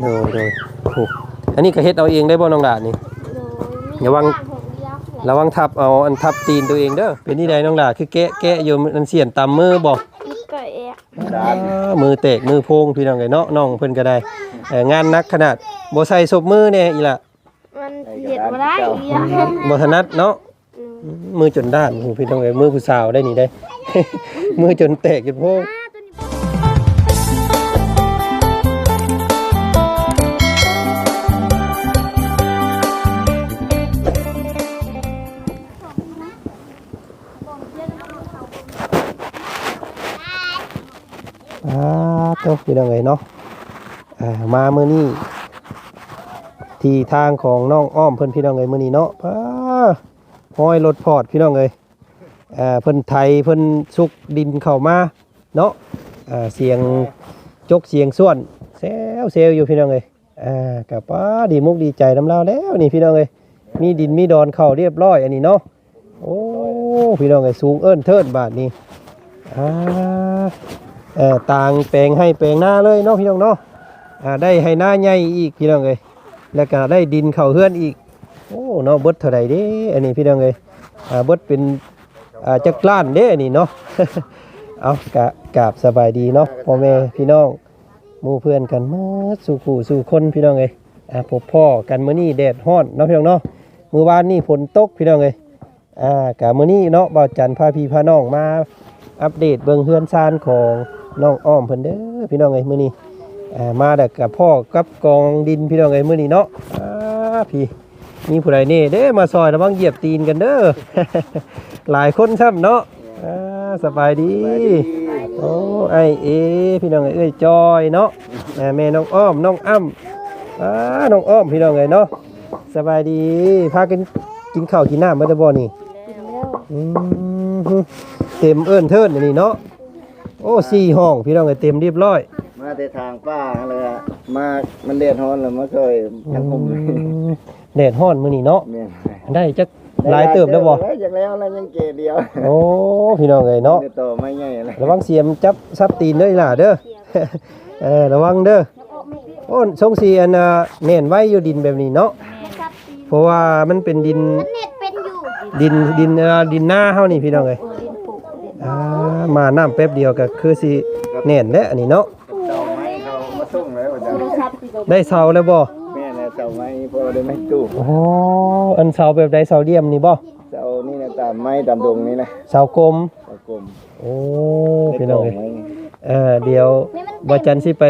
โดยโดยโอ้อันนี้ก็เฮ็ดเอาเองได้บ่น้องดานี่ อย่าวัง ระวังทับเอาอันทับตีนตัวเองเด้อเป็นนี่ใดน้องดาคือแกะแกะอยู่มันเสียนตามมือบ่ก็เอะอ่ามือเตะมือโพงพี่น้องไงเนาะน้องเพิ่นก็ได้เอ่องานหนักขนาดบ่ใส่ศพมือแน่อีหล่ะมันเห็ดมาได้อีอะบ่ถนัดเนาะมือจนด้านโอ้โหพี่น้องเอ้ยมือผู้สาวได้นี่ได้ มือจนแตกจนโพง เจ้าพี่น้องเอ้ยเนาะอ่ามามื้อนี้ที่ทางของน้องอ้อมเพิ่อนพี่น้องเอ้ยมื้อนี้เนาะห้อยรถพอดพี่น้องเอ้ยเพิ่นไถเพิ่นสุกดินเข้ามาเนาะเสียงจกเสียงส่วนแซวเซลอยู่พี่น้องเอ้ยกับป้าดีมุกดีใจน้ำลาแล้วนี่พี่น้องเอ้ยมีดินมีดอนเข้าเรียบร้อยอันนี้เนาะโอ้พี่น้องเอ้ยสูงเอิ้นเทิดบาทนี้อ่าเอ่อ ต่างแปลงให้แปลงหน้าเลยเนาะพี่น้องเนาะได้ให้หน้าใหญ่อีกพี่น้องเอ้ยแล้วก็ได้ดินเข้าเฮือนอีกโอ้เนาะเบิดเท่าใดเด้อันนี้พี่น้องเอ้ยเบิดเป็นจักล้านเด้อันนี้เนาะเอากะกาบสบายดีเนาะพ่อแม่พี่น้องมู่เพื่อนกันมาสู่ผู้สู่คนพี่น้องเอ้ยอ่าพบพ่อกันเมื้อนี้แดดร้อนเนาะพี่น้องเนาะมื้อวานนี่ฝนตกพี่น้องเอ้ยอ่ากะมื้อนี้เนาะบ่าวจันทร์พาพี่พาน้องมาอัปเดตเบิ่งเฮือนซานของ น้องอ้อมเพิ่นเด้อพี่น้องเอ้มื้อนี้มาแต่กับพ่อกับกองดินพี่น้องเอ้มื้อนี้เนาะพี่มีผู้ใดนี่เด้มาซอยระวังเหยียบตีนกันเด้อหลายคนครับเนาะสบายดีโอ้ไอเอพี่น้องเอ้เอ้ยจอยเนาะแม่น้องอ้อมน้องอ้ำอ่าน้องอ้อมพี่น้องเอ้เนาะสบายดีพากันกินข้าวกินน้ำบ่ได้บ่นี่เต็มเอิ้นเทินอันนี้เนาะ โอ้สี่ห้องพี่น้องเอ้ยเต็มเรียบร้อยมาแต่ทางป้าเลยอะมามันเดือดร้อนแล้วมาเคยทั้งผมอืมแดดฮ้อนมื้อนี้เนาะเมียนได้จักหลายเติบแล้วบ่ จากแล้วแล้วยังเกเดียวโอ้ พี่น้องเอ้ยเนาะดี๋ยวต่อไม่ง่ายอะไรระวังเสียมจับซับตีนเด้อล่ะเด้อ เออระวังเด้อ โอ้สงสีอันน่ะแน่นไว้อยู่ดินแบบนี้เนาะ เพราะว่ามันเป็นดิน เน็ตเป็นอยู่ดินดินเอ่อดินหน้าเฮานี่พี่น้องเอ้ย เออดินปลูกดิน อ่า มาน้ำแป๊บเดียวก็คือสิแน่นแล้วอันนี้เนาะเจ้าไม้เขามาส่งแล้วว่าจะโทรศัพท์ที่เราได้เสาแล้วบ่แม่นะเจ้าไม้พอได้ไม่ตู้โอ้อันเสาแบบใดเสาเดียมนี่บ่เจ้านี่นะตามไม้ตามดงนี่นะเสากลมตะกลมโอ้พี่น้องเอ้ยไม้เออเดี๋ยวบ่จันสิไป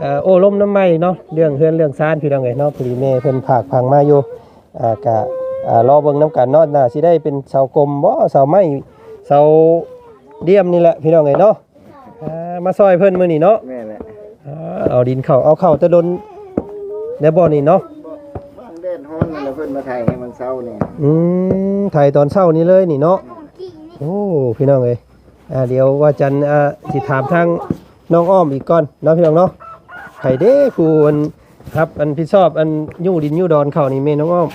เอ่อโอ้ล้มน้ำไหม้เนาะเรื่องเฮือนเรื่องซ่านพี่น้องเอ้ยเนาะพอดีแม่เพิ่นผากพังมาอยู่อ่ากะอ่ารอเบิ่งน้ำกันเนาะน่าสิได้เป็นเสากลมบ่เสาไม้เสา เดียมนี่แหละพี่น้องเอ้ยเนาะอ่ามาซอยเพิ่นมื้อนี้เนาะแม่แหละอ่าเอาดินเข้าเอาเข้าแตะดนแล้วบ่นี่เนาะบ้านเดือดร้อนแล้วเพิ่นมาถ่ายให้มันเศร้าเนี่ยอืมถ่ายตอนเช้านี้เลยนี่เนาะโอ้พี่น้องเอ้ยอ่าเดี๋ยวว่าจันอ่าสิถามทางน้องอ้อมอีกก่อนเนาะพี่น้องเนาะไข่เด้ครูอันครับอันพี่ชอบอันยู่ดินยู่ดอนเข้านี่แม่น้องอ้อม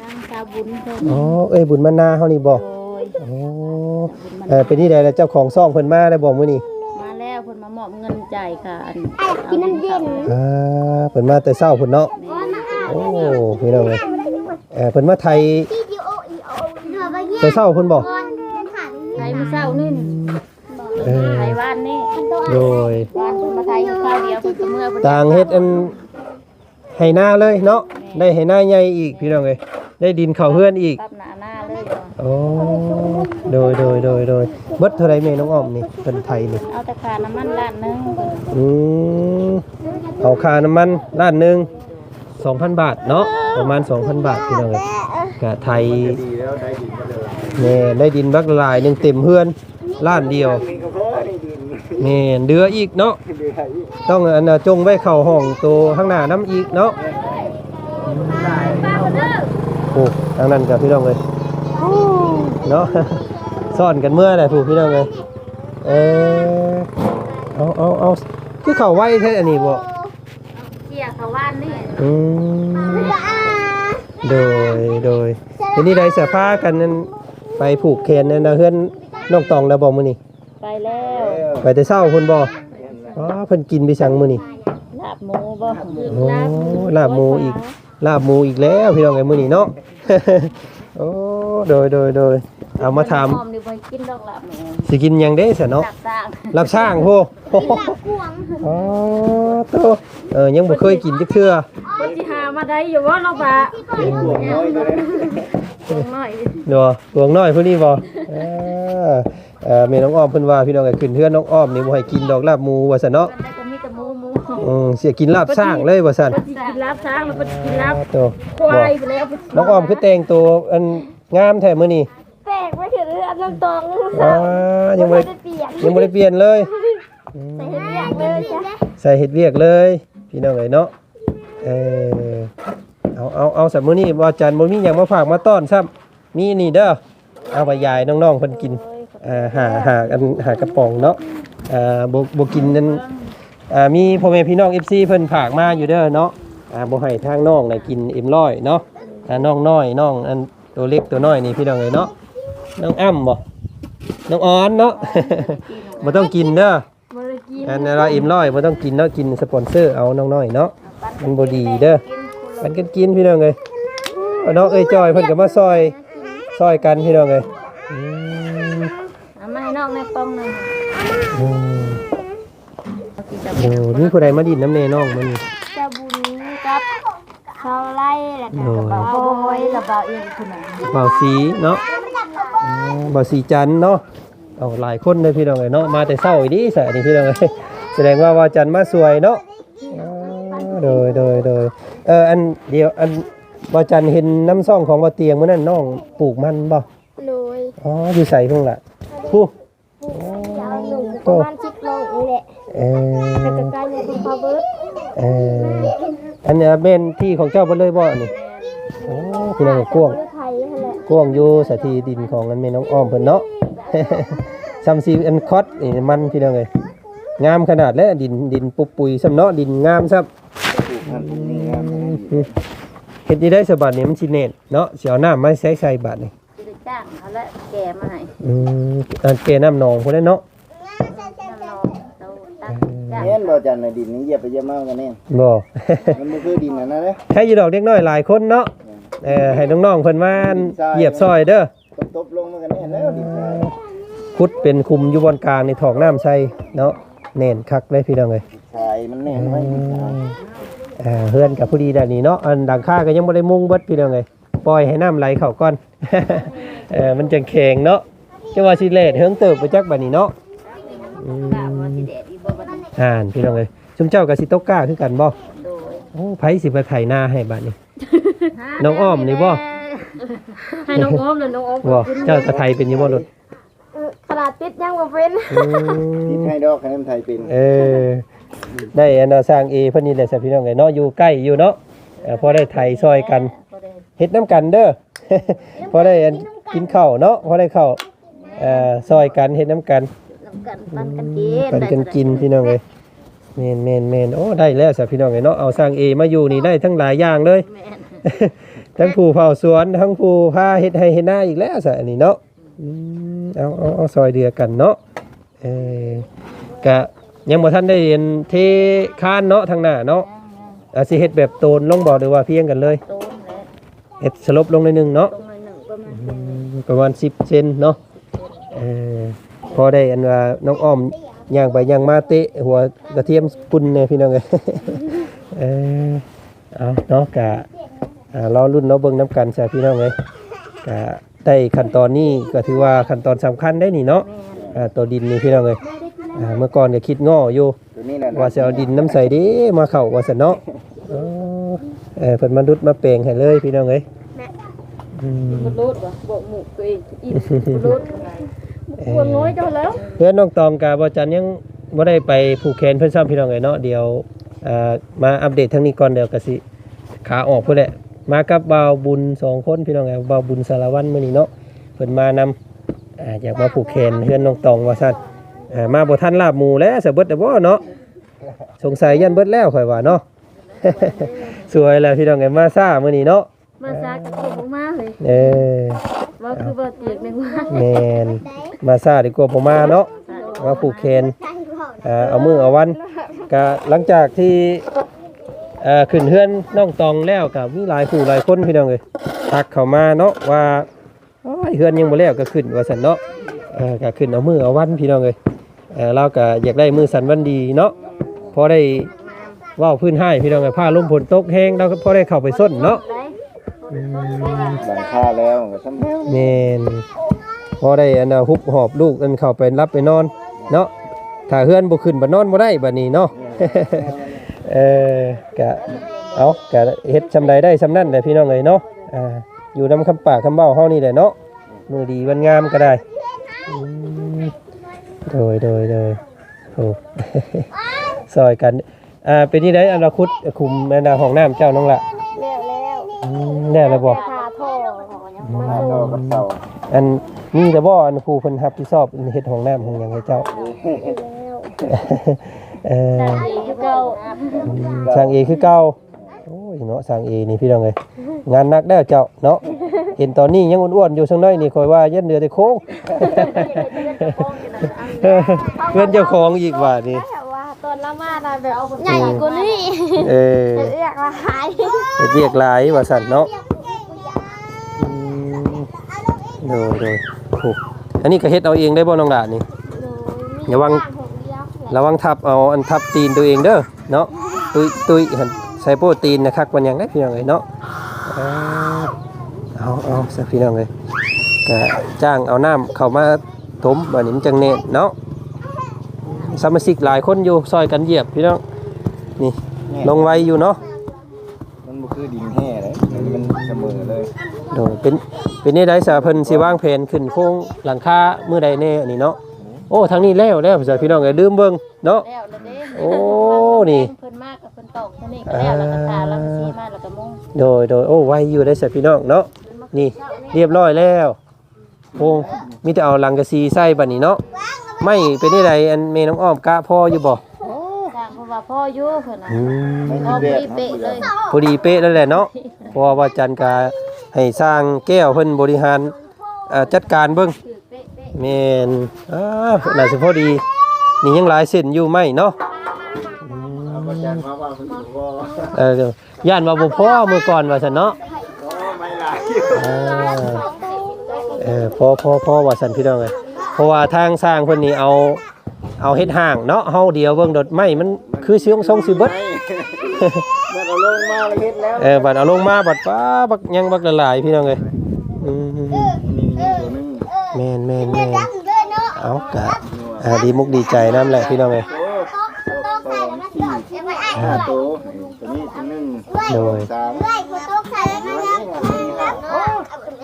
ตั้งชาวบุญเพิ่นอ๋อเอ้ยบุญมานาเฮานี่บ่โดยโอ้ เออเป็นนี่ได้แล้วเจ้าของซ่องเพิ่นมาได้บ่มื้อนี้มาแล้วเพิ่นมามอบเงินจ่ายค่ะอันกินน้ำเย็นอ่าเพิ่นมาแต่เช้าเพิ่นเนาะโอ้พี่น้องเอ้ยเออเพิ่นมาไทยแต่เช้าเพิ่นบ่ไทยมื้อเช้านี่เออไทยบ้านนี่โดยบ้านเพิ่นมาไทยข้าวเดียวเพิ่นก็เมื่อเพิ่นต่างเฮ็ดอันให้หน้าเลยเนาะได้ให้หน้าใหญ่อีกพี่น้องเอ้ยได้ดินเข้าเฮือนอีก ปรับหน้าหน้าเลยก่อน โอ้ โดยโดยโดยโดยเบิดเท่าไรแม่น้องอ้อมนี่เป็นไทยนี่เอาแต่ค่าน้ำมันล้านหนึงอืมเอาค่าน้ำมันล้านหนึ่งสองพันบาทเนาะประมาณสองพันบาทพี่น้องเอ้ยกะไทยดีแล้วได้ดีก็เลยแม่ได้ดินบักละลายหนึ่งเต็มเฮือนล้านเดียวนี่ก็พอได้ดีแม่เดืออีกเนาะ เดือดอีกต้องอันน่ะจงไว้เข้าห้องตัวข้างหน้าน้ำอีกเนาะโอ้ทางนั้นกับพี่น้องเลยเนาะ ซ่อนกันเมื่อไหร่ผู้พี่น้องเลยเออเอาเอาเอาคือเข้าไว้แท้อันนี้บ่เกี่ยเขาว่านนี่อืมโดยโดยทีนี้ได้เสื้อผ้ากันนั้นไปผูกแขนนั่นนะเฮือนน้องตองแล้วบ่มื้อนี้ไปแล้วไปแต่เช้าเพิ่นบ่อ๋อเพิ่นกินไปสั่งมื้อนี้น้ลาบหมูบ่โอ้ลาบหมูอีกลาบหมูอีกแล้วพี่น้องไอ้มื้อนี้เนาะโอ้โดยโดยโดย เอามาถามหอมนี่บ่กินดอกลาบหมูสิกินหยังเด้ซะเนาะลาบสร้างรับช่างโพอ๋อโตเออยังบ่เคยกินจักเทื่อเพิ่นสิหามาได้อยู่บ่เนาะปะเป็นพวกน้อยเลยตัวน้อยเนาะหลวงน้อยผู้นี้บ่เออเออแม่น้องอ้อมเพิ่นว่าพี่น้องไอ้ขึ้นเฮือนน้องอ้อมนี่บ่ให้กินดอกลาบหมูว่าซั่นเนาะกันได้ก็มีแต่หมูหมูอืมเสียกินลาบช่างเลยว่าซั่นเพิ่นสิกินลาบช้างแล้วเพิ่นสิกินลาบโตควายไปแล้วน้องอ้อมคือแต่งตัวอันงามแท้มื้อนี้แตกไม่ถึงอั นน้ำตองอ๋อยังบ่ได้เปลี่ยนยังบ่ได้เปลี่ยนเลยอืมใส่เรียกเลยจ้ะใส่เฮ็ดเวียกเลย พี่น้องเอ้ยเนาะเออเอาเอาเอาสัมื้อนี้บ่จันบ่มีหยังมาฝากมาต้อนซ้ำมีนี่เด้อเอาไปยายน้องๆเพิ่นกินอ่าหาหากันหากระป๋องเนาะอ่าบ่บ่กินนั้นอ่ามีพ่อแม่พี่น้อง FC เพิ่นฝากมาอยู่เด้อเนาะอ่าบ่ให้ทางน้องได้กินเอ็มร้อยเนาะอ่าน้องน้อยน้องอันตัวเล็กตัวน้อยนี่พี่น้องเอ้ยเนาะ น้องอ้ำบ่น้องออนเนาะ บ่ต้องกินเด้อบริกินอันนั้นเราอิ่มร้อยบ่ต้องกินเนาะกินสปอนเซอร์เอาน้อยๆเนาะมันบ่ดีเด้อมันกันกินพี่น้องเอ้ยเอาน้องเอ้ยจอยเพิ่นก็มาซอยซอยกันพี่น้องเอ้ยอืมเอามาให้น้องในปองหนึงอืมเอากินจับโอ้นี่ผู้ใดมาดินน้ำเนน้องมันนี่จะบุญกับเขาไล่แหละโอ้ยโอ้ยระบาเองคุณน่ะบ่าวสีเนาะ อืมบ่าวสีจันทร์เนาะเอาหลายคนเลยพี่น้องเอ้ยเนาะมาแต่เช้าอีดีซะนี่พี่น้องเอ้ยแสดงว่าว่าจันทร์มาสวยเนาะอ๋อโดยโดยโดยเอออันเดียวอันบ่าวจันทร์เห็นน้ำซ่องของบ่าวเตียงมื้อนั้นน้องปลูกมันบ่โดยอ๋ออยู่ใส่พุ่งละผู้ ยาวหนุ่มประมาณชิดลงนี่แหละเอแต่อ ก็ใกล้ในคุณพ่อเบิร์ดเอออันเนี้ยเป็นที่ของเจ้าบ่เลยบ่อันนี้โอ้พี่น้องกวาง กวางอยู่สถีดินของอันแม่น้องอ้อมเพิ่นเนาะ ซัมซีอันคอตนี่มันพี่น้องเอ้ยงามขนาดแล้วดินดินปุบปุยซ้ำเนาะดินงามซับปลูกพันธุ์พวกนี้งามเลยเฮ็ดนี่ได้สบัดนี่มันสิเน็ตเนาะสิเอาน้ำมาใส่ใส่บัดนี่สิได้จ้างเขาและแกมาให้อืมอันเกน้ำหนองพุ่นแหละเนาะน้ำนองเตาตักจ้างเห็นบ่จันในดินนี้เหยียบไปเหยียบมากันแน่บ่มันบ่คือดินนั่นนะเด้อให้อยู่ดอกเด็กน้อยหลายคนเนาะ เออให้น้องๆเพิ่นมาเหยียบซอยเด้อตบๆลงมากันแน่แล้วดินทรายขุดเป็นคุมอยู่บนกลางในถอกน้ำใส่เนาะเน่นคักเลยพี่น้องเลยทรายมันแน่นไว้ดินทรายอ่าเฮือนกับผู้ดีด้านนี้เนาะอันดังค่าก็ยังบ่ได้มุงเบิดพี่น้องเลยปล่อยให้น้ำไหลเข้าก่อนเออมันจังแข็งเนาะจังว่าสิเลดเฮิงเติบไปจักบัดนี้เนาะอืมกะว่าสิแดดอีบ่บัดนี้อ่านพี่น้องเลยชุมเจ้ากับสิตกกล้าคือกันบ่โดยโอ้ไผสิไปไถนาให้บัดนี้ น้องอ้อมนี่บ่ให้น้องอ้อมเลยน้องอ้อมบ่เจ้าก็ไถเป็นอยู่บ่รถเออขนาดติดยังบ่เป็นอืดินมให้ดอกคะแนนไทยเป็นเออได้อันน่ะสร้างเอเพิ่นนี่แหละสิพี่น้องเอ้ยเนาะอยู่ใกล้อยู่เนาะเออพอได้ไถซอยกันบ่ได้เฮ็ดน้ำกันเด้อพอได้อันกินข้าวเนาะพอได้ข้าวเอ่อซอยกันเฮ็ดน้ำกันน้ำกันปันกันกินปันกันกินพี่น้องเอ้ยแม่นแม่นแม่นโอ้ได้แล้วสิพี่น้องเอ้ยเนาะเอาสร้างเอมาอยู่นี่ได้ทั้งหลายอย่างเลยแม่น ทั้งผู้เผาสวนทั้งผู้พาเฮ็ดให้เฮ็ดนาอีกแล้วซะอันนี้เนาะอืมเอาเอาเอาซอยเดือกันเนาะเออกะยังบ่ทันได้เห็นเทคานเนาะทางหน้าเนาะอาสิเฮ็ดแบบโตนลงบ่หรือว่าเพียงกันเลยโตนแล้วเฮ็ดสลบลงหน่อยหนึงเนาะตรงหน่อยหนึ่งประมาณอืมประมาณ10เซนเนาะเออพอได้อันว่าน้องอ้อมย่างไปย่างมาเตะหัวกระเทียมปุ่นเนี่ยพี่น้องเอ้ย เออเอาเนาะกะ อ่ารอรุ่นเนาะเบิ่งน้ำกันใช่พี่น้องเอ้ยกะได้ขั้นตอนนี้ก็ถือว่าขั้นตอนสำคัญได้นี่เนาะแม่นอ่าตัวดินนี่พี่น้องเอ้ยอ่าเมื่อก่อนก็คิดง้ออยู่ตัวนี้น่ะว่าจะเอาดินน้ำใสเดีมาเข้าว่าซั่นเนาะเออเออเพิ่นมาดุดมาแปลงให้เลยพี่น้องเอ้ยอืมบ่รูดว่ะบ่หมูกตัวเองอีบ่รูดควรน้อยเจ้าแล้วเพื่อนน้องตองกับบอจันยังบ่ได้ไปผูกแขนเพื่อนซ้ำพี่น้องเลยเนาะเดี๋ยวเอ่อมาอัปเดตทางนี้ก่อนเดี๋ยวกสิขาออกเพื่อแหละ มากับบ่าวบุญสองคนพี่น้องไงบ่าวบุญสารวัตรมื้อนี้เนาะเพิ่นมานำอ่าอยากมาผูกแขนเพื่อนน้องตองว่าซั่นอ่ามาบ่ทันลาบหมูแล้วสะเบิดแต่บ่เนาะสงสัยยันเบิดแล้วข่อยว่าเนาะ สวยแล้วพี่น้องไงมาซ่ามื้อนี้เนาะมาซากกระโดดมากเลยเออว่าคือบ่เตียกแมงว่าแม่นมาซ่าดีกว่าบ่มาเนาะมาผูกแขนอ่าเอามือเอาวันกก็หลังจากที่ เอ่อขึ้นเฮือนน้องตองแล้วก็มีหลายผู้หลายคนพี่น้องเอ้ยทักเข้ามาเนาะว่าโอ้ยเฮือนยังบ่แล้วก็ขึ้นว่าซั่นเนาะเออก็ขึ้นเอามือเอาวันพี่น้องเอ้ยเออเราก็อยากได้มือสันวันดีเนาะพอได้เว้าพื้นให้พี่น้องเอ้ยผ้าลมฝนตกแห้งเราก็พอได้เข้าไปส้นเนาะอืม หลังคาแล้วก็ซ้ำแมนพอได้อันน่ะฮุบหอบลูกอันเข้าไปรับไปนอน เนาะถ้าเฮือนบ่ขึ้นบ่นอนบ่ได้บัดนี้เนาะ เออกะเอากะเฮ็ดซำใดได้ซำนั้นแหละพี่น้องเอ้ยเนาะอ่าอยู่นำคำปากคำเบ้าเฮานี่แหละเนาะมือดีวันงามก็ได้อืมโดยโดยโดยโอ้ซอยกันอ่าเป็นที่ไดอันละคุดคุมในนาห้องน้ำเจ้าน้องละแล้วแล้วอืมแน่แล้วบ่พาโทรยังอืหน้าโตกับมเสาอันนี่แต่บ่อันผู้เพิ่นรับผิดชอบเฮ็ดห้องน้ำของหยังให้เจ้า เอออยู่เก่าสร้างเอคือเก่าโอ้ยเนาะสร้างเอนี่พี่น้องเอ้ยงานหนักแล้วเจ้าเนาะเห็นตอนนี้ยังอ้วนๆอยู่สักหน้อยนี่คอยว่าเย็นเดือแต่โค้งเพื่อนเจ้าของอีกว่านี่แต่ว่าตอนละมาน่ะแบบใหญ่กว่านี้เออจะเรียกว่าหายเฮ็ดเรียกหลายว่าสั่นเนาะอืมโดยโดยโอ้อันนี้ก็เฮ็ดเอาเองได้บ่น้องดานี่อย่าวัง ระวังทับเอาอันทับตีนตัวเองเด้อเนาะตุยตุยหั่นใส่โปรตีนนะครับมันยังได้พี่น้องเอ้ยเนาะเออเอาเอาสักพี่น้องเอ้ยก็จ้างเอาน้ำเข้ามาถมบัดนี้มันจังเน่เนาะสมาชิกหลายคนอยู่ซอยกันเหยียบพี่น้องนี่ลงไวอยู่เนาะมันบ่คือดินแห่เลยมันเสมอเลยโดยเป็นเป็นนี่ได้สาเพิ่นสิวางแผนขึ้นโครงหลังคาเมื่อใดแน่อันนี้เนาะ โอ้ทางนี้แล้วแล้วพี่น้องเอ้ยลืมเบิ่งเนาะ แล้วแล้วเด้โอ้นี่ เพิ่นมากกับเพิ่นตอกเท่านี้ก็แล้วแล้วก็ทาแล้วก็ซีมาแล้วก็มุงโดยโดยโอ้ไวอยู่ได้สิพี่น้องเนาะ นี่เรียบร้อยแล้ว โอ้มีแต่เอาลังกะซีใส่บัดนี้เนาะไม่เป็นนี่ใดอันเมน้องอ้อมกะพ่ออยู่บ่สร้างเพราะว่าพ่ออยู่เพิ่นน่ะอืมพ่อพี่เป๊ะเลยพอดีเป๊ะแล้วแหละเนาะเพราะว่าจันกาให้สร้างแก้วเพิ่นบริหารเอ่อจัดการเบิ่งคือเป๊ะเป๊ะ แม่นอ้าน่าสิพอดี นี่ยังหลายเส้นอยู่ไหมเนาะเอาประจันมาว่าเพิ่นบ่เออย่านว่าบ่พอมื้อก่อนว่าซั่นเนาะโอ้ไม่หลายอ่าเออพอพอพอว่าสันพี่น้องเลยเพราะว่าทางสร้างเพิ่นนี่เอาเอาเฮ็ดห่างเนาะเฮาเดียวเบิ่งดดไม้มันคือเสียงทรงสิเบิดมันเอาลงมาแล้วเฮ็ดแล้วเออบัดเอาลงมาบัดป้าบักยังบักละลายพี่น้องเลยอืมนี่นี่ตัวนึง แม่นแม่นแม่นเอากะอ่าดีมุกดีใจนํแหละพี่น้องเลยโอ้สองสี่ห้าตัวตัวนี้ตัวนึงโดยสาม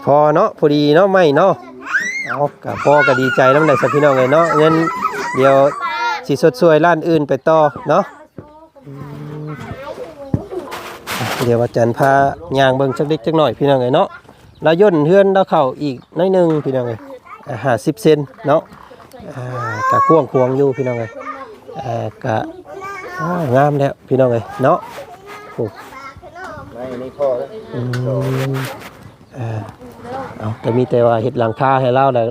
พอเนาะพอดีเนาะไม่เนาะเอากะพ่อก็ดีใจน้ำได้สักพี่น้องเลยเนาะเงินเดี๋ยวสิสดสวยร้านอื่นไปต่อเนาะเดี๋ยวอาจารย์พายางเบิ่งจักเล็กจักหน่อยพี่น้องเอ้ยเนาะแล้วย่นเฮือนแล้วเข้าอีกน้อยหนึงพี่น้องเอ้ย ห้าสิบเซนเนาะกะกว้างควงอยู่พี่น้องเอ้ยกะงามแล้วพี่น้องเอ้ยเนาะโอ้ไม่นี่พ่อแล้วอ่าเอาแต่มีแต่ว่าเฮ็ดหลังคาให้เราแหละ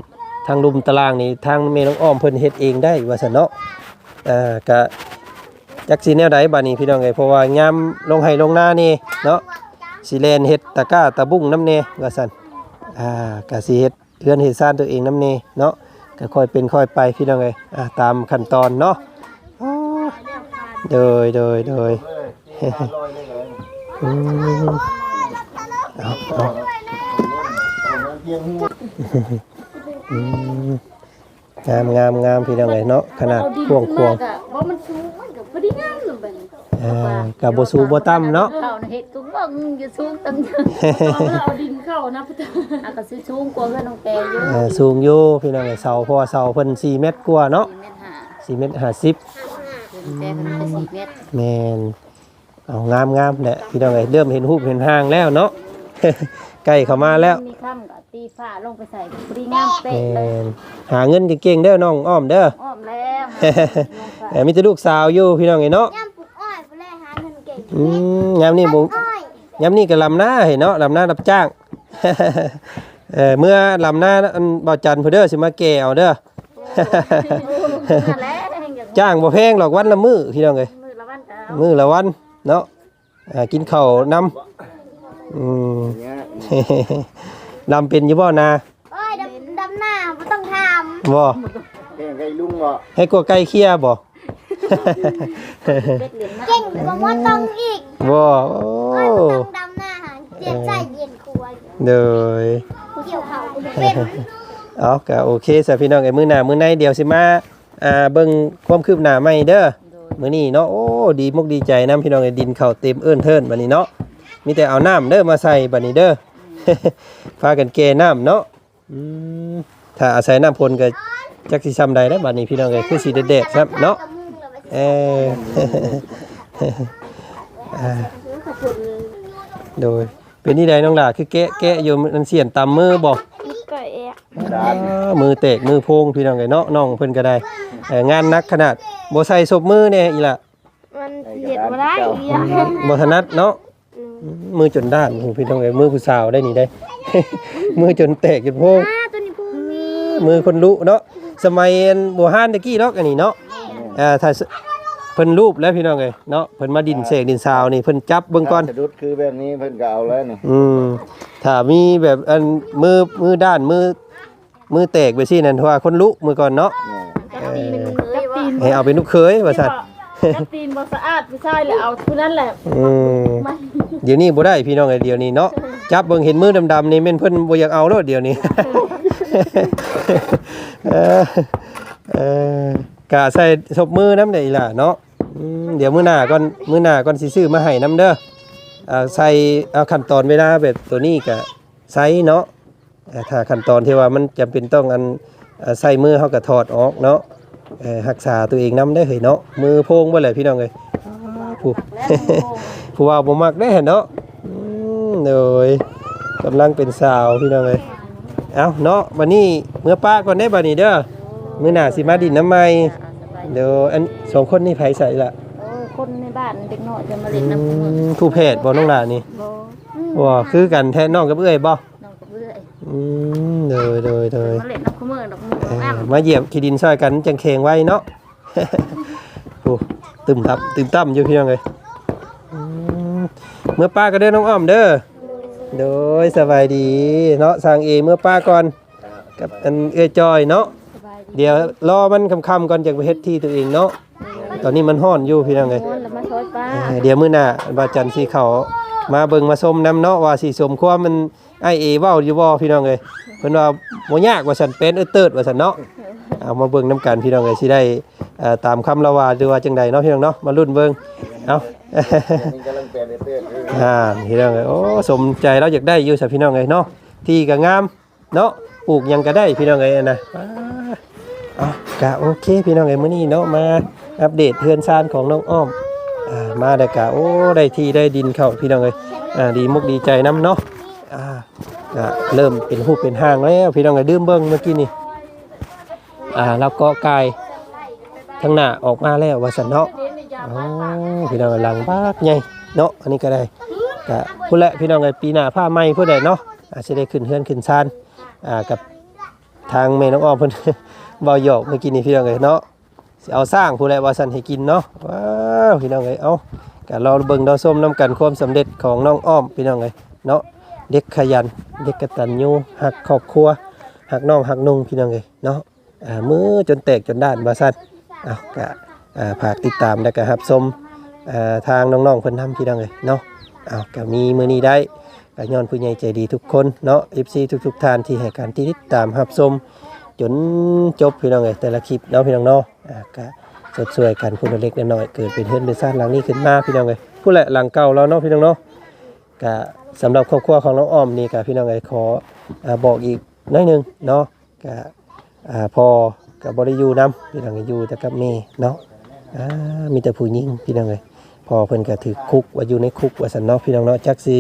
ทางรุมตารางนี่ทางแม่น้องอ้อมเพิ่นเฮ็ดเองได้ว่าซั่นเนาะอ่ากะจักสีแนวใดบานี้พี่น้องเอ้ยเพราะว่ายามลงไห้ลงหน้านี่เนาะสิเลนเฮ็ดตะก้าตะบุ้งน้ำเนว่าซั่นอ่ากะสิเฮ็ด เฮือนเฮ็ดซ่านตัวเองน้ำเนเนาะก็ค่อยเป็นค่อยไปพี่น้องเอ้ยอ่าตามขั้นตอนเนาะอ๋อโดยโดยโดยอืมเอาเอาเพียงหัวอืม งามงามงามพี่น้องเอ้ยเนาะขนาดพวงพวงก็บ่มันสูงมันก็บ่ได้งามลงไปนี่อ่ากับบ่สูบ่ต่ำเนาะเขาเฮ็ดก็บ่อยู่สูงตั้งเอาดินเข้านะพุทธอะก็สิสูงกว่าเพิ่นน้องแต่อยู่เอ่อสูงอยู่พี่น้องเอ้ยเสาเพราะว่าเสาเพิ่น4เมตรกว่าเนาะ4เมตรห้า4เมตร50แต่เพิ่นก็4เมตรแมนเอางามงามแหละพี่น้องเอ้ยเริ่มเห็นรูปเห็นห้างแล้วเนาะใกล้เข้ามาแล้วมีค่ำก็ ตีฟ้าลงไปใส่ก็พอดีงามแมเป๊ะเลยนหาเงินเก่งๆเด้อน้องอ้อมเด้อ อ้อมแล้วเอ้ยมีแต่ลูกสาวอยู่พี่น้องเอ้ยเนาะย่ำปลูกอ้อยผู้แรกหาเงินเก่งอืมยามนี้บ่อ้อยยามนี้ก็ลำหน้าเห็นเนาะลำหน้ารับจ้าง เออเมื่อลำหน้าอันบ่จันทร์ผู้เด้อสิมาแก่เอาเด้อ นั่นแหละแห่งอย่างจ้างบ่แพงหรอกวันละมื้อพี่น้องเอ้ยมือมือละวันเนาะอ่ากินข้าวนํอืมอย่างเงี้ย ลำเป็นอยู่บ่นาเอ้ยดำดำหน้าไม่ต้องทบ่แกงไก่ลุงบ่ให้กลัวไก่เคียบ่เบ็ดเหรียญมาำเก่งกว่าว่าต้องอีกบ่โอ้เอ้ยมันต้องดำหน้าหาเจียนใจเย็นครัวเดยเกี่ยวเขาเป็นเอาก็โอเคสะพี่น้องไอ้มื้อหน้ามื้อในเดี๋ยวสิมาอ่าเบิ่งความคืบหน้าใหม่เด้อโดยมื้อนี้เนาะโอ้ดีมุกดีใจนํพี่น้องไอ้ดินเข้าเต็มเอิ้นเทินบัดนี้เนาะมีแต่เอาน้ำเด้อมาใส่บัดนี้เด้อ พากันแก่น้ำเนาะอืมถ้าอาศัยน้ำพลก็จักสิซ้ำใดแล้วบัดนี้พี่น้องเอ้ยคือสิเด็ดๆครับเนาะเอออ่าโดยเป็นนี่ใดน้องหล่าคือแกะแกะอยู่มันเสียนตามมือบ่ก็เอะดานอ่ามือเตะมือโพงพี่น้องไงเนาะน้องเพิ่นก็ได้เอ่องานหนักขนาดบ่ใส่ศพมือแน่อีละมันเห็ดมาได้อีกอย่างบ่ถนัดเนาะ มือจนด้านโอ้โหพี่น้องไงมือผู้สาวได้นี่ได้ มือจนแตกจนโพงอ่าตัวนี้พูมีมือคนรู้เนาะสมัยอันโบราณตะกี้เนาะอันนี้เนาะอ่าถ้าสเพิ่นรูปแล้วพี่น้องไงเนาะเพิ่นมาดินเสกดินซาวนี่เพิ่นจับเบิ่งก่อน สะดุดคือแบบนี้เพิ่นก็เอาแล้วนี่อืมถ้ามีแบบอันมือมือด้านมือมือแตกไปสินั่นเพราะว่าคนรู้มือก่อนเนาะนี่จับตีนจับตีนให้เอาเป็นลูกเคยว่าซั่น จับตีนบ่สะอาดไม่ใช่แล้วเอาผู้นั้นแหละอืมเดี๋ยวนี้บ่ได้พี่น้องไอ้เดี๋ยวนี้เนาะจับเบิ่งเห็นมือดำๆนี่แม่นเพิ่นบ่อยากเอาแล้วเดี๋ยวนี้ เออเออกะใส่ศพมือน้ำได้อีหล่ะเนาะอืมเดี๋ยวมื้อหน้าก่อนมื้อหน้าก่อนสิซื้อมาให้น้ำเด้ออ่าใส่เอาขั้นตอนเวลาแบบตัวนี้ก็ใส่เนาะอ่าถ้าขั้นตอนที่ว่ามันจำเป็นต้องอันอ่าใส่มือเฮาก็ถอดออกเนาะ เอ่อรักษาตัวเองน้ำได้อเฮ้ยเนาะมือโพงบ่แหละพี่น้องเอ้ยผู้ผู้ว่าบ่มักได้อเนาะอืมโดยกำลังเป็นสาวพี่น้องเอ้ยเอาเนาะวันนี้เมื่อป้าก่อนได้บัดนี้เด้อมื้อหน้าสิมาดินน้ำใหม่อ่าสบายดีเดี๋ยวอันสองคนนี่ไผใส่ละโอ้ยคนในบ้านเด็กน้อยจะมาอืเล่นน้ำมือมผู้เพศบ่น้องหลานี่บ่ว่าคือกันแท้น้องกับเอ้ยบ่น้ องก็เบื่อยอืมเดยเดยเดยมาเล่นน้ำมือดอกมือเอ่อ้ํอมาเหยียบขี้ดินซอยกันจังเคงไว้เนาะ โอ้ตึมตับตึมตั้มอยู่พี่น้องเอ้ยอืมเมื่อป้าก็เด้อน้องอ้อมเด้อโดยสบายดีเนาะสร้างเองเมื่อป้าก่อนกับอันเอ้ยจอยเนาะสบายดีเดี๋ยวรอมันค่ำๆก่อนจังไปเฮ็ดที่ตัวเองเนาะตอนนี้มันฮ้อนอยู่พี่น้องเอ้ยม้วนแล้วมาซอยป้าเอ่อเดี๋ยวมื้อหน้าบาจันทร์สิเขามาเบิ่งมาชมนํเนาะว่าสิสมความมัน ไอเอเว้าอยู่บ่พี่น้องเอ้ยเพิ่นว่าบ่ยากว่าซั่นเป็นเออเติดว่าซั่นเนาะเอามาเบิ่งนํกันพี่น้องเอ้ยสิได้เอ่อตามคำละว่าหรือว่าจังใดเนาะพี่น้องเนาะมาลุ้นเบิ่งเอานี่กำลังเป็นเตื้อนๆอ่าพี่น้องเอ้ยโอ้สมใจเราอยากได้อยู่ซะพี่น้องเอ้ยเนาะที่ก็งามเนาะปลูกหยังก็ได้พี่น้องเอ้ยนะอ่าก็โอเคพี่น้องเอ้ยมื้อนี้เนาะมาอัปเดตเฮือนซานของน้องอ้อมอ่ามาได้กะโอ้ได้ที่ได้ดินเข้าพี่น้องเอ้ยอ่าดีมุกดีใจน้ำเนาะ อ่าก็เริ่มเป็นหูเป็นห้างแล้วพี่น้องเอ้ยดื่มเบิ้งเมื่อกี้นี่อ่าแล้วก็กายทางหน้าออกมาแล้วว่าสันเนาะโอ้พี่น้องหลังบากใหญ่เนาะอันนี้ก็ได้ก็พูดแหละพี่น้องเอ้ยปีหน้าผ้าไหมพูดได้เนาะอาจจะได้ขึ้นเฮือนขึ้นซานอ่ากับทางแม่น้องอ้อมเพิ่นเบาหยอกเมื่อกี้นี่พี่น้องเอ้ยเนาะเอาสร้างผู้ใดว่าสันให้กินเนาะว้าวพี่น้องเอ้ยเอาก็รอเบิ่งดอส้มน้ำกันความสำเร็จของน้องอ้อมพี่น้องเอ้ยเนาะ เด็กขยัน เด็กกตัญญูหักครอบครัวหักน้องหักนุ่งพี่น้องเอ้ยเนาะมือจนแตกจนด้านว่าซั่นเอาก็อ่าฝากติดตามแล้วก็รับชมทางน้องๆเพิ่นทำพี่น้องเอ้ยเนาะเอาก็มีมือนี้ได้ก็ย้อนผู้ใหญ่ใจดีทุกคนเนาะ FC ทุกๆท่านที่ให้การติดตามรับชมจนจบพี่น้องเอ้ยแต่ละคลิปเนาะพี่น้องเนาะอ่าก็สดสวยกันผู้เล็กน้อยเกิดเป็นเฮือนเป็นซ่านหลังนี้ขึ้นมาพี่น้องเอ้ยผู้แหละหลังเก่าเราเนาะพี่น้องเนาะก็ สำหรับครอบครัวของน้องอ้อมนี่ก็พี่น้องเอ้ยขอบอกอีกน้อยหนึงเนาะก็อ่าพอกับบริยูนํพี่น้องเอ้ยอยู่แต่กับแม่เนาะมีแต่ผู้หญิงพี่น้องเอ้ยพอเพิ่นก็ถือคุกว่าอยู่ในคุกว่าซั่นเนาะพี่น้องเนาะจักสิ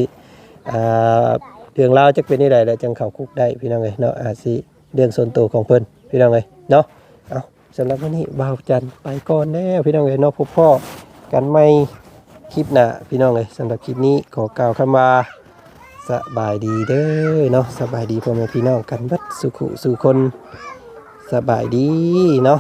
เรื่องราวจักเป็นนี่ใดแล้วจังเข้าคุกได้พี่น้องเอ้ยเนาะอาสิเรื่องส่วนตัวของเพิ่นพี่น้องเอ้ยเนาะเอาสำหรับวันนี้บ่าวจันไปก่อนแล้วพี่น้องเอ้ยเนาะพบพ่อกันใหม่คลิปหน้าพี่น้องเอ้ยสำหรับคลิปนี้ขอกล่าวคำว่า สบายดีเด้อเนาะสบายดีพ่อแม่พี่น้องกันบัดสุขุสุคนสบายดีเนาะ